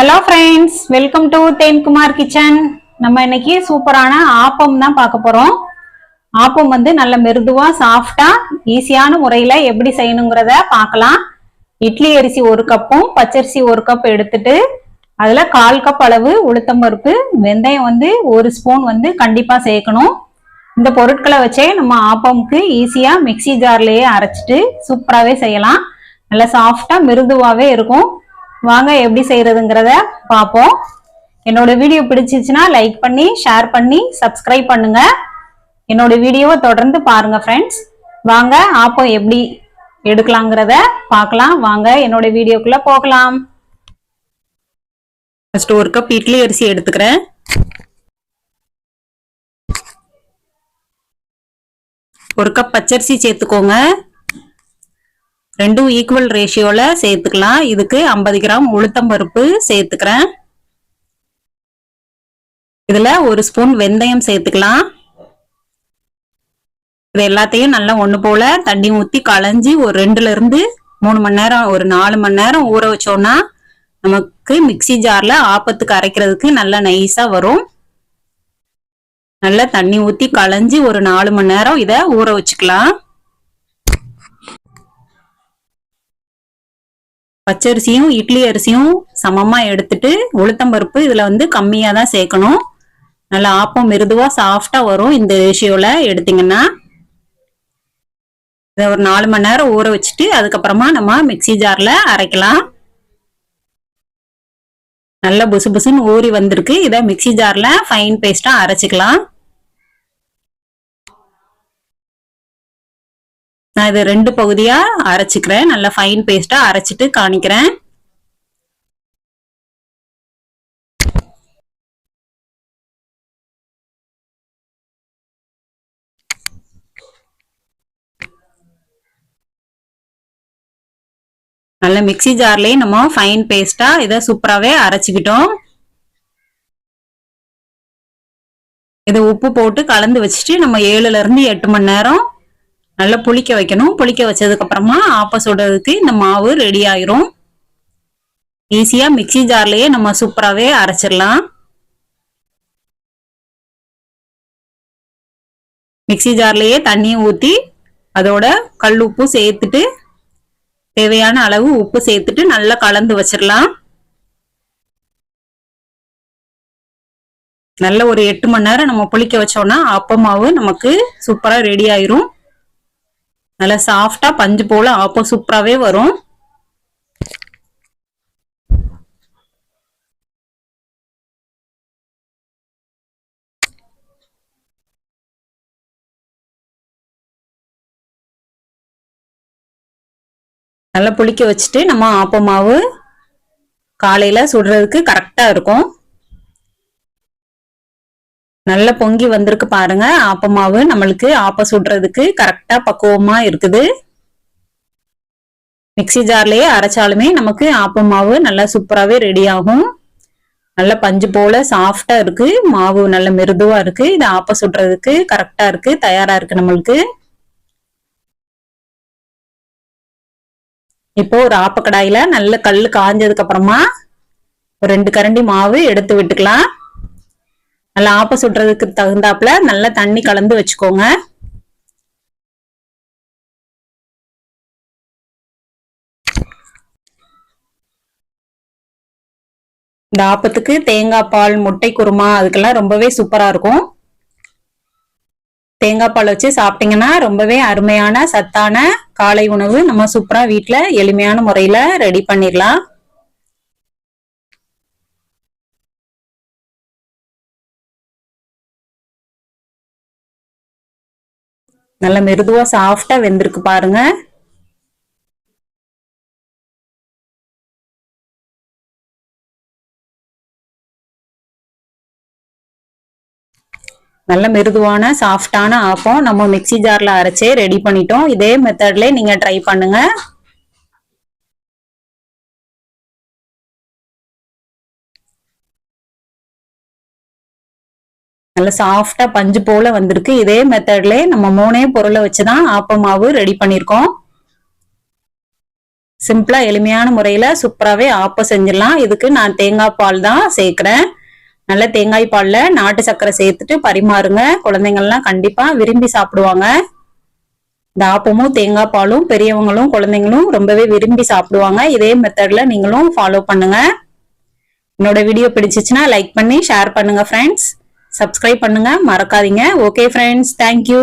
Hello friends welcome to Thenkumar kitchen நம்ம இன்னைக்கு சூப்பரான ஆப்பம் தான் பார்க்க போறோம். ஆப்பம் வந்து நல்ல மிருதுவா சாஃப்டா ஈஸியான முறையில எப்படி செய்யணுங்கிறத பார்க்கலாம். இட்லி அரிசி ஒரு கப்பும் பச்சரிசி ஒரு கப் எடுத்துட்டு அதுல கால் கப் அளவு உளுத்தம்பருப்பு வெந்தயம் வந்து ஒரு ஸ்பூன் வந்து கண்டிப்பா சேர்க்கணும். இந்த பொருட்களை வச்சே நம்ம ஆப்பம்க்கு ஈஸியா மிக்ஸி ஜார்லயே அரைச்சிட்டு சூப்பராகவே செய்யலாம். நல்லா சாஃப்டா மிருதுவாவே இருக்கும். வாங்க எப்படி செய்யறதுங்கிறத பார்ப்போம். என்னோட வீடியோ பிடிச்சிச்சுன்னா லைக் பண்ணி ஷேர் பண்ணி சப்ஸ்கிரைப் பண்ணுங்க. என்னோட வீடியோவை தொடர்ந்து பாருங்க ஃப்ரெண்ட்ஸ் வாங்க ஆப்போ எப்படி எடுக்கலாங்கிறத பார்க்கலாம். வாங்க என்னோட வீடியோக்குள்ள போகலாம். ஃபர்ஸ்ட் ஒரு கப் இட்லி அரிசி எடுத்துக்கிறேன். ஒரு கப் பச்சரிசி சேர்த்துக்கோங்க. ரெண்டும் ஈக்குவல் ரேஷியோல சேர்த்துக்கலாம். இதுக்கு ஐம்பது கிராம் உளுத்தம் பருப்பு சேர்த்துக்கிறேன். இதுல ஒரு ஸ்பூன் வெந்தயம் சேர்த்துக்கலாம். இது எல்லாத்தையும் நல்லா ஒண்ணு போல தண்ணி ஊத்தி களைஞ்சி ஒரு ரெண்டுல இருந்து மூணு மணி நேரம் ஒரு நாலு மணி நேரம் ஊற வச்சோம்னா நமக்கு மிக்சி ஜார்ல ஆப்பத்துக்கு அரைக்கிறதுக்கு நல்லா நைஸா வரும். நல்லா தண்ணி ஊத்தி களைஞ்சி ஒரு நாலு மணி நேரம் இதை ஊற வச்சுக்கலாம். பச்சரிசியும் இட்லி அரிசியும் சமமா எடுத்துட்டு உளுத்தம்பருப்பு இதுல வந்து கம்மியா தான் சேர்க்கணும். நல்லா ஆப்பம் மிருதுவா சாஃப்டா வரும் இந்த ரேஷியோல எடுத்தீங்கன்னா. இதை ஒரு நாலு மணி நேரம் ஊற வச்சுட்டு அதுக்கப்புறமா நம்ம மிக்சி ஜார்ல அரைக்கலாம். நல்ல புசு புசுன்னு ஊறி வந்திருக்கு. இதை மிக்சி ஜார்ல ஃபைன் பேஸ்டா அரைச்சிக்கலாம். நான் இது ரெண்டு பகுதியா அரைச்சிக்கிறேன். நல்லா ஃபைன் பேஸ்டா அரைச்சிட்டு காணிக்கிறேன். நல்ல மிக்சி ஜார்லயே நம்ம ஃபைன் பேஸ்டா இதை சூப்பராகவே அரைச்சிக்கிட்டோம். இதை உப்பு போட்டு கலந்து வச்சுட்டு நம்ம ஏழுல இருந்து எட்டு மணி நேரம் நல்லா புளிக்க வைக்கணும். புளிக்க வச்சதுக்கு அப்புறமா ஆப்ப சுடுறதுக்கு இந்த மாவு ரெடி ஆயிரும். ஈஸியா மிக்சி ஜார்லயே நம்ம சூப்பராகவே அரைச்சிடலாம். மிக்சி ஜார்லயே தண்ணியை ஊற்றி அதோட கல் உப்பு சேர்த்துட்டு தேவையான அளவு உப்பு சேர்த்துட்டு நல்லா கலந்து வச்சிடலாம். நல்ல ஒரு எட்டு மணி நேரம் நம்ம புளிக்க வச்சோம்னா ஆப்ப மாவு நமக்கு சூப்பரா ரெடி ஆயிரும். நல்லா சாஃப்டா பஞ்சு போல ஆப்பம் சூப்பராகவே வரும். நல்லா புளிக்க வச்சுட்டு நம்ம ஆப்ப மாவு காலையில சுடுறதுக்கு கரெக்டா இருக்கும். நல்ல பொங்கி வந்திருக்கு பாருங்க. ஆப்ப மாவு நம்மளுக்கு ஆப்ப சுடுறதுக்கு கரெக்டா பக்குவமா இருக்குது. மிக்சி ஜார்லயே அரைச்சாலுமே நமக்கு ஆப்ப மாவு நல்லா சூப்பராகவே ரெடி ஆகும். நல்ல பஞ்சு போல சாஃப்டா இருக்கு. மாவு நல்ல மிருதுவா இருக்கு. இது ஆப்ப சுடுறதுக்கு கரெக்டா இருக்கு. தயாரா இருக்கு நம்மளுக்கு. இப்போ ஒரு ஆப்பக்கடாயில நல்ல கல் காஞ்சதுக்கு அப்புறமா ஒரு ரெண்டு கரண்டி மாவு எடுத்து விட்டுக்கலாம். நல்லா ஆப்ப சுடுறதுக்கு தகுந்தாப்புல நல்லா தண்ணி கலந்து வச்சுக்கோங்க. இந்த ஆப்பத்துக்கு தேங்காய் பால் முட்டை குருமா அதுக்கெல்லாம் ரொம்பவே சூப்பரா இருக்கும். தேங்காய் பால் வச்சு சாப்பிட்டீங்கன்னா ரொம்பவே அருமையான சத்தான காலை உணவு. நம்ம சூப்பரா வீட்டுல எளிமையான முறையில ரெடி பண்ணிடலாம். நல்ல மிருதுவா சாஃப்டா வெந்திருக்கு பாருங்க. நல்ல மிருதுவான சாஃப்டான ஆப்பம் நம்ம மிக்சி ஜார்ல அரைச்சே ரெடி பண்ணிட்டோம். இதே மெத்தட்ல நீங்க ட்ரை பண்ணுங்க. நல்ல சாஃப்டா பஞ்சு போல வந்திருக்கு. இதே மெத்தட்ல நம்ம மூணே பொருளை வச்சுதான் ஆப்ப மாவு ரெடி பண்ணிருக்கோம். சிம்பிளா எளிமையான முறையில சூப்பராகவே ஆப்பம் செஞ்சிடலாம். இதுக்கு நான் தேங்காய் பால் தான் சேர்க்கிறேன். நல்ல தேங்காய் பால்ல நாட்டு சர்க்கரை சேர்த்துட்டு பரிமாறுங்க. குழந்தைங்கள்லாம் கண்டிப்பா விரும்பி சாப்பிடுவாங்க. இந்த ஆப்பமும் தேங்காய் பாலும் பெரியவங்களும் குழந்தைங்களும் ரொம்பவே விரும்பி சாப்பிடுவாங்க. இதே மெத்தட்ல நீங்களும் ஃபாலோ பண்ணுங்க. என்னோட வீடியோ பிடிச்சிச்சுன்னா லைக் பண்ணி ஷேர் பண்ணுங்க ஃப்ரெண்ட்ஸ் சப்ஸ்கிரைப் பண்ணுங்க மறக்காதீங்க. Okay friends thank you